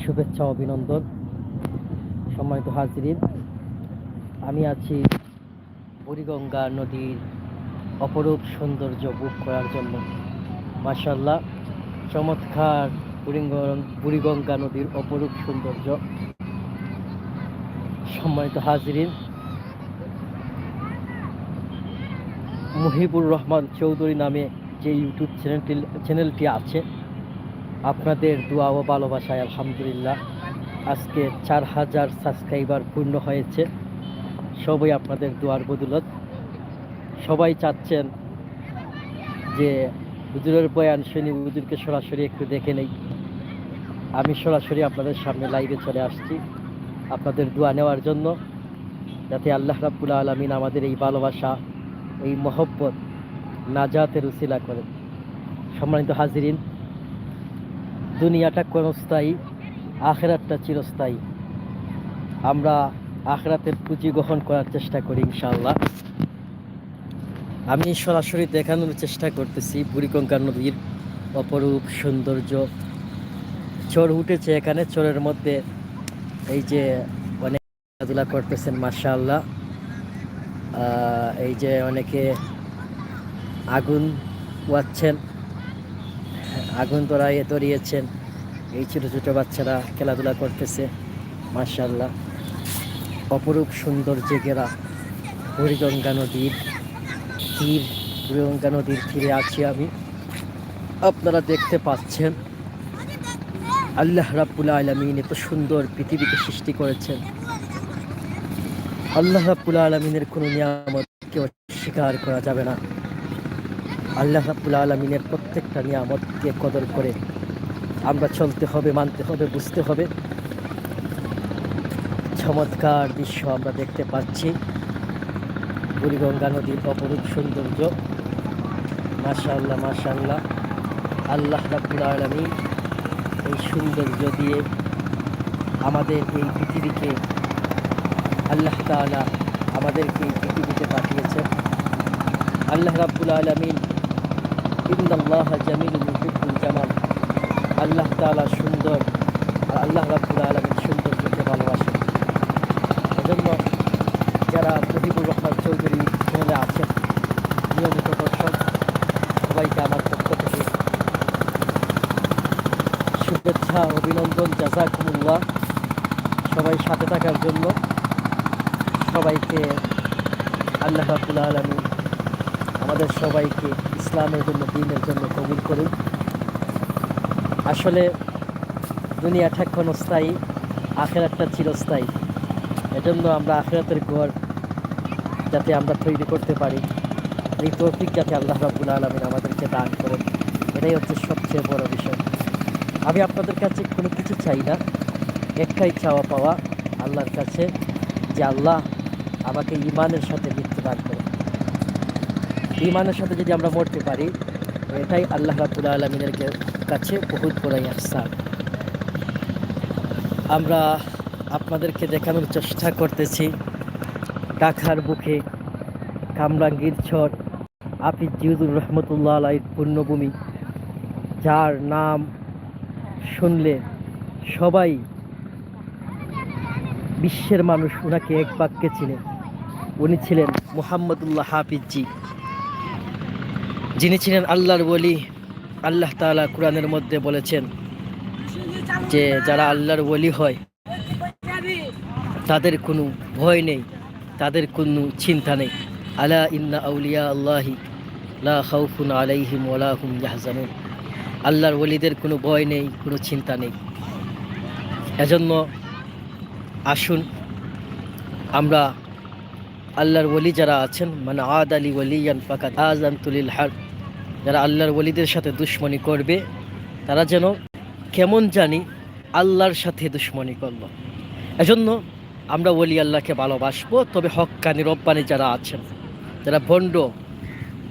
শুভেচ্ছা, অভিনন্দন। সম্মানিত হাজিরিন, আমি আছি বুড়িগঙ্গা নদীর অপরূপ সৌন্দর্য বুক করার জন্য। মাসাল্লাহ চমৎকার বুড়িগঙ্গা বুড়িগঙ্গা নদীর অপরূপ সৌন্দর্য। সম্মানিত হাজিরিন, মুহিবুর রহমান চৌধুরী নামে যে ইউটিউব চ্যানেলটি চ্যানেলটি আছে আপনাদের দোয়া ও ভালোবাসায় আলহামদুলিল্লাহ। আজকে চার হাজার সাবস্ক্রাইবার পূর্ণ হয়েছে। সবাই আপনাদের দোয়ার বদলত। সবাই চাচ্ছেন যে হুজুরের বয়ান শুনি, হুজুরকে সরাসরি একটু দেখে নেই। আমি সরাসরি আপনাদের সামনে লাইভে চলে আসছি। আপনাদের দোয়া নেওয়ার জন্য যাতে আল্লাহ রাব্বুল আলমিন আমাদের এই ভালোবাসা, এই মহব্বত নাজাতের উসিলা করেন। সম্মানিত হাজিরিন দুনিয়াটা ক্ষণস্থায়ী আখেরাতটা চিরস্থায়ী। আমরা আখরাতের পুঁজি গ্রহণ করার চেষ্টা করি ইনশাআল্লাহ। আমি সরাসরি দেখানোর চেষ্টা করতেছি বুড়িগঙ্গা নদীর অপরূপ সৌন্দর্য। চর উঠেছে এখানে চরের মধ্যে এই যে অনেক খেলাধুলা করতেছেন মাশাআল্লাহ। আহ, এই যে অনেকে আগুন পোয়াচ্ছেন আগুন ধরায় ধরিয়েছেন এই ছোটো ছোটো বাচ্চারা খেলাধুলা করতেছে মার্শাল্লাহ অপরূপ সৌন্দর্যে ঘেরা বুড়িগঙ্গা নদীর তীর বুড়িগঙ্গা নদীর তীরে আছি আমি। আপনারা দেখতে পাচ্ছেন, আল্লাহ রাব্বুল আলমিন এত সুন্দর পৃথিবীকে সৃষ্টি করেছেন। আল্লাহ রাব্বুল আলমিনের কোনো নিয়ামতকে অস্বীকার করা যাবে না। আল্লাহ রাব্বুল আলমিনের প্রত্যেকটা নিয়ামতকে কদর করে আমরা চলতে হবে, মানতে হবে, বুঝতে হবে। চমৎকার দৃশ্য আমরা দেখতে পাচ্ছি। বুড়িগঙ্গা নদীর অপরূপ সৌন্দর্য। মাশাআল্লাহ মাশাআল্লাহ। আল্লাহ রাব্বুল আলমী এই সৌন্দর্য দিয়ে আমাদের এই পৃথিবীকে, আল্লাহ তাআলা আমাদেরকে এই পৃথিবীতে পাঠিয়েছেন। আল্লাহ রাব্বুল আলমিন ইন্দাল্লাহ জামিল মুহিবুল জামাল। আল্লাহ তাআলা সুন্দর, আর আল্লাহ রাব্বুল আলমিন সৌন্দর্যকে ভালোবাসেন। এজন্য যারা মুহিবুর রহমান চৌধুরী চ্যানেলে আছেন, নিয়মিত দর্শক, সবাইকে আমার পক্ষ থেকে শুভেচ্ছা, অভিনন্দন, জাজাকুমুল্লাহ। সবাই সাথে থাকার জন্য সবাইকে আল্লাহ রাব্বুল আলমী আমাদের সবাইকে ইসলামের জন্য, দিনের জন্য কবুল করুন। আসলে দুনিয়াটা ক্ষণস্থায়ী আখেরাতটা চিরস্থায়ী। এজন্য আমরা আখেরাতের ঘর যাতে আমরা তৈরি করতে পারি, এই তৌফিক যাতে আল্লাহ রাব্বুল আলমিন আমাদেরকে দান করেন, এটাই হচ্ছে সবচেয়ে বড় বিষয়। আমি আপনাদের কাছে কোনো কিছু চাই না, একটাই চাওয়া পাওয়া আল্লাহর কাছে, যে আল্লাহ আমাকে ইমানের সাথে মৃত্যু দান করেন। ইমানের সাথে যদি আমরা মরতে পারি, এটাই আল্লাহ রাবুল আলমিনের কাছে বহুত বড় আহসান আমরা আপনাদেরকে দেখানোর চেষ্টা করতেছি, ঢাকার বুকে কামরাঙ্গীর ছট আফিজ জিউদুর রহমতুল্লাহ আলাইর পূর্ণভূমি যার নাম শুনলে সবাই বিশ্বের মানুষ ওনাকে এক বাক্যে চিনে। উনি ছিলেন মুহাম্মদুল্লাহ হাফিজজি যিনি ছিলেন আল্লাহর বলি আল্লাহ তাআলা কোরআনের মধ্যে বলেছেন যে যারা আল্লাহর ওলি হয়, তাদের কোনো ভয় নেই, তাদের কোনো চিন্তা নেই। আলা ইন্না আউলিয়া আল্লাহি লা খাউফুন আলাইহিম ওয়ালা হুম আল্লাহর ওলিদের কোনো ভয় নেই, কোনো চিন্তা নেই। এজন্য আসুন, আমরা আল্লাহর ওলি যারা আছেন মানে আদ আলী ওলিয়ান ফাকাত আজান্তুলিল হার যারা আল্লাহর ওলিদের সাথে দুশ্মনী করবে, তারা যেন কেমন জানি আল্লাহর সাথে দুশ্মনী করল। এজন্য আমরা ওলি আল্লাহকে ভালোবাসবো, তবে হক্কানি রব্বানি যারা আছেন, যারা ভণ্ড,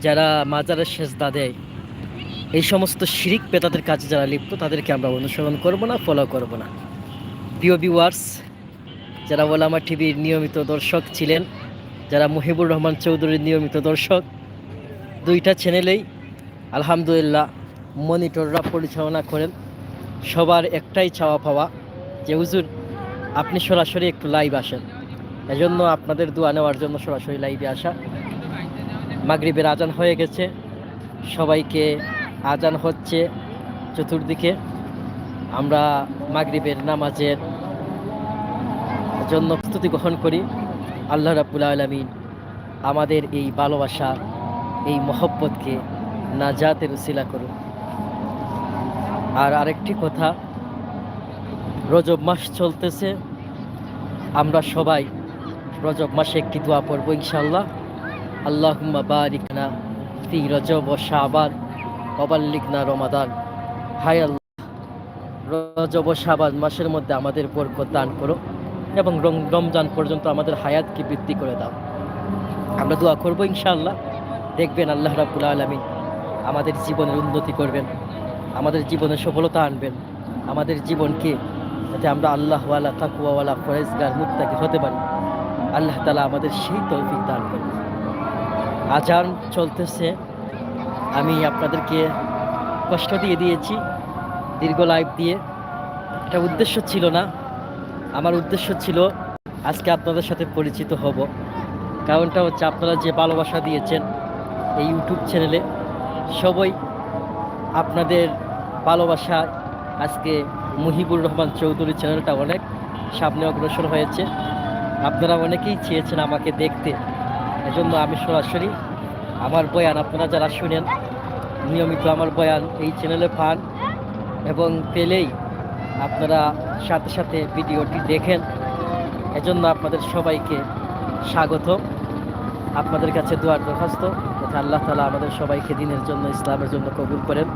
যারা মাজারের সেজদা দেয়, এই সমস্ত শিরিক পেতাদের কাছে যারা লিপ্ত, তাদেরকে আমরা অনুসরণ করব না ফলো করব না। প্রিয় ভিউয়ার্স যারা ওলামা টিভির নিয়মিত দর্শক ছিলেন, যারা মুহিবুর রহমান চৌধুরীর নিয়মিত দর্শক, দুইটা চ্যানেলেই আলহামদুলিল্লাহ, মনিটররা পরিচালনা করেন। সবার একটাই চাওয়া পাওয়া যে, হুজুর, আপনি সরাসরি একটু লাইভ আসেন। এজন্য আপনাদের দোয়া নেওয়ার জন্য সরাসরি লাইভে আসা। মাগরিবের আজান হয়ে গেছে। সবাইকে আজান হচ্ছে চতুর্দিকে। আমরা মাগরিবের নামাজের জন্য প্রস্তুতি গ্রহণ করি। আল্লাহ রাবুল আলমিন আমাদের এই ভালোবাসা, এই মহব্বতকে নাজাতের উসিলা করুন। আর আরেকটি কথা, রজব মাস চলতেছে, আমরা সবাই রজব মাসে একটি দোয়া পড়ব ইনশাল্লাহ আল্লাহুম্মা বারিকনা ফি রজব ও শাবান অবাল্লিকনা রমাদান। হাই আল্লাহ, রজব ও শাবান মাসের মধ্যে আমাদের বরকত দান করো এবং রম- রমজান পর্যন্ত আমাদের হায়াতকে বৃদ্ধি করে দাও। আমরা দোয়া করব ইনশাআল্লাহ। দেখবেন আল্লাহ রাবুল আলমিন আমাদের জীবনের উন্নতি করবেন, আমাদের জীবনে সফলতা আনবেন, আমাদের জীবনকে যাতে আমরা আল্লাহওয়ালা তাকুয়াওয়ালা ফরেজগার মুত্তাকি হতে পারি। আল্লাহ তালা আমাদের সেই তৌফিক দান করবেন আজান চলতেছে। আমি আপনাদেরকে কষ্ট দিয়ে দিয়েছি, দীর্ঘ লাইফ দিয়ে। এটা উদ্দেশ্য ছিল না। আমার উদ্দেশ্য ছিল আজকে আপনাদের সাথে পরিচিত হব। কারণটা হচ্ছে আপনারা যে ভালোবাসা দিয়েছেন এই ইউটিউব চ্যানেলে সবাই আপনাদের ভালোবাসা আজকে মুহিবুর রহমান চৌধুরী চ্যানেলটা অনেক সামনে অগ্রসর হয়েছে। আপনারা অনেকেই চেয়েছেন আমাকে দেখতে। এজন্য আমি সরাসরি আমার বয়ান আপনারা যারা শুনেন, নিয়মিত আমার বয়ান এই চ্যানেলে পান এবং পেলেই আপনারা সাথে সাথে ভিডিওটি দেখেন। এজন্য আপনাদের সবাইকে স্বাগত আপনাদের কাছে দোয়ার দরখাস্ত। আল্লাহ তালা আমাদের সবাইকে দিনের জন্য, ইসলামের জন্য কবুল করেন।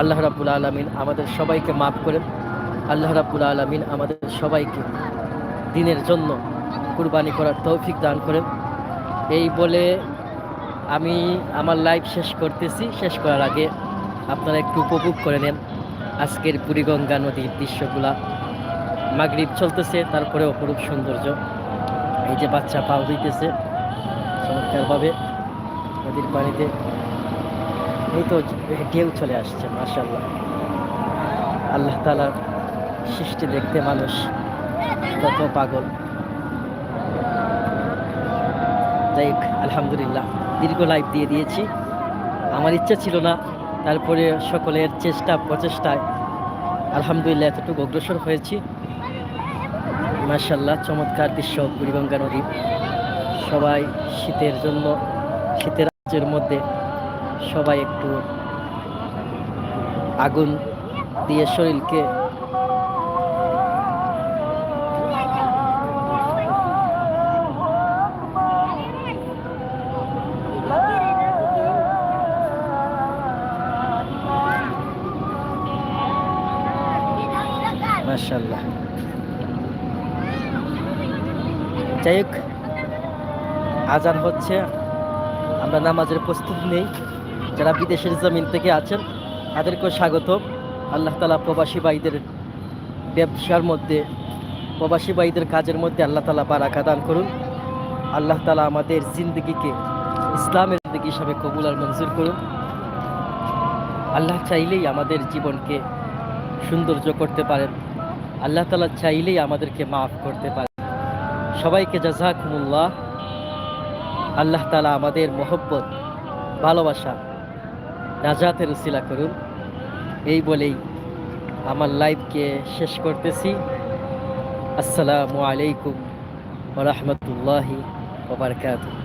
আল্লাহ রাবুল আলমিন আমাদের সবাইকে মাফ করেন। আল্লাহ রাবুল আলমিন আমাদের সবাইকে দিনের জন্য কুরবানি করার তৌফিক দান করেন। এই বলে আমি আমার লাইভ শেষ করতেছি। শেষ করার আগে আপনারা একটু উপভোগ করে নেন আজকের বুড়িগঙ্গা নদীর দৃশ্যগুলা। মাগরিব চলতেছে তারপরে অপরূপ সৌন্দর্য। এই যে বাচ্চা পাও দিতেছে, চমৎকারভাবে। নদীর পানিতে। এই তো ঢেউ চলে আসছে মার্শাল্লাহ আল্লাহ তালার সৃষ্টি দেখতে মানুষ, কত পাগল। যাই আলহামদুলিল্লাহ, দীর্ঘ লাইফ দিয়ে দিয়েছি। আমার ইচ্ছা ছিল না, তারপরে সকলের চেষ্টা, প্রচেষ্টায় আলহামদুলিল্লাহ এতটুকু অগ্রসর হয়েছি। মার্শাল্লাহ চমৎকার দৃশ্য, বুড়িগঙ্গা নদী। সবাই শীতের জন্য, শীতের রাজ্যের মধ্যে সবাই একটু আগুন দিয়ে শরীরকে মার্শাল্লাহ যাই হোক আজান হচ্ছে। আমরা নামাজের প্রস্তুতি নেই। যারা বিদেশের জমিন থেকে আছেন, তাদেরকেও স্বাগত আল্লাহ তালা প্রবাসী ভাইদের ব্যবসার মধ্যে, প্রবাসী ভাইদের কাজের মধ্যে আল্লাহ তালা বারাকা দান করুন। আল্লাহ তালা আমাদের জিন্দগিকে ইসলামের জিন্দগি হিসাবে কবুল আর মঞ্জুর করুন। আল্লাহ চাইলেই আমাদের জীবনকে সৌন্দর্য করতে পারেন। আল্লাহ তালা চাইলেই আমাদেরকে মাফ করতে পারেন। সবাইকে জাজাকুমুল্লাহ। আল্লাহ তালা আমাদের মহব্বত, ভালোবাসা নাজাতের উসিলা করুন। এই বলেই আমার লাইফকে শেষ করতেছি। আসসালামু আলাইকুম রহমতুল্লাহি ওবরকাতুহ